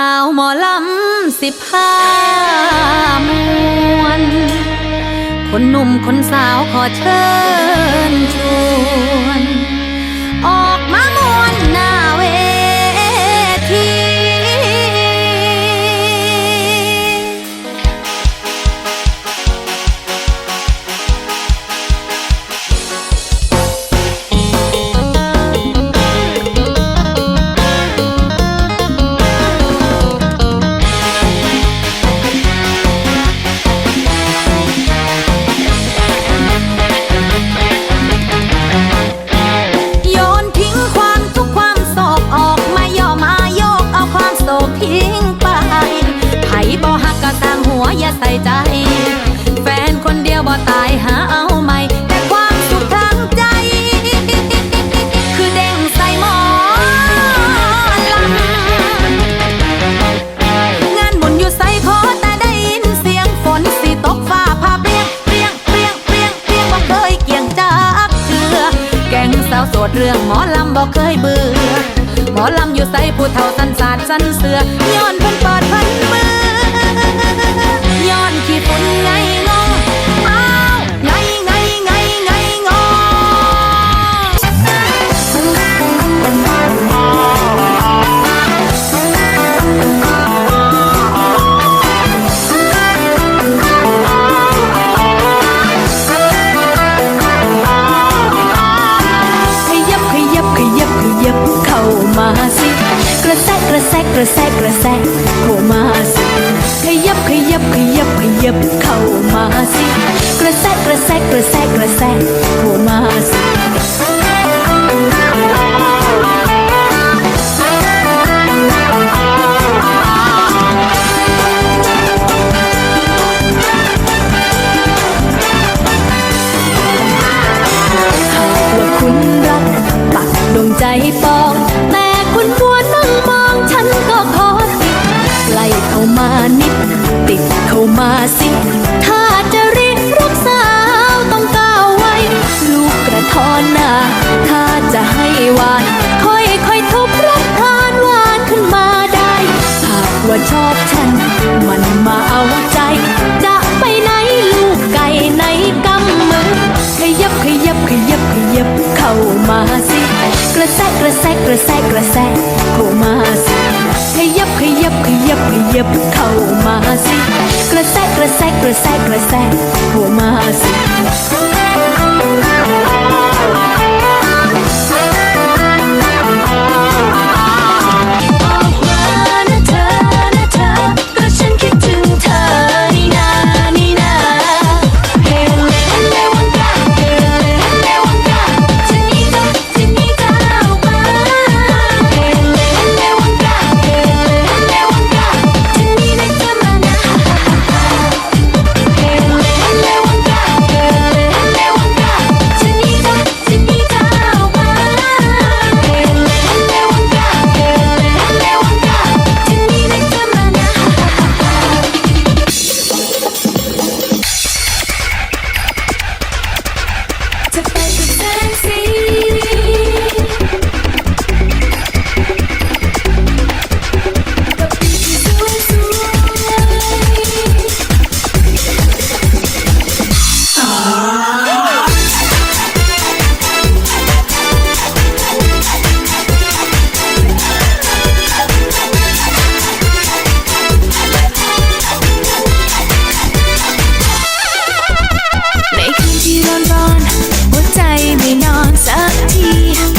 าวหมอลำสิบห้ามวน คนหนุ่มคนสาวขอเชิญชวน ใส่ใจ แฟนคนเดียวบ่ตายหาเอาใหม่ แต่ความสุขทางใจ คือเด้งใส่หมอลำงานบุญอยู่ใส่ขอแต่ได้ยินเสียงฝนสิตกฟ้าผ่าเปรียงเปรียงเปรียงเปรียงเปรียงบ่เคยเกี่ยงจากเถือแก่งสาวโสดเรื่องหมอลำบ่เคยเบื่อหมอลำอยู่ใส่ผู้เฒ่าสันสาดสันเสือย้อนเพิ่นเปิดเพิ่นะกระแซะกระแซะเข้ามาสิ ขยับขยับขยับขยับเข้ามาสิ กระแซะกระแซะกระแซะกระแซะเข้ามาสิหากคุณรักปักดวงใจป มานิด ติดเข้ามาสิ ถ้าจะรียกรักสาวต้องก้าวไว้ ลูกกระทอนหน้าถ้าจะให้หวาน ค่อยค่อยทุบรับทานหวานขึ้นมาได้หากว่าชอบฉัน มันมาเอาใจ จะไปไหนลูกไก่ในกำมือขยับขยับขยับขยับเข้ามาสิ กระแซะกระแซะกระแซะกระแซะ บขยับเข้ามาสิ กระแซกกระแซกกระแซกกระแซกเข้ามาสิ tea.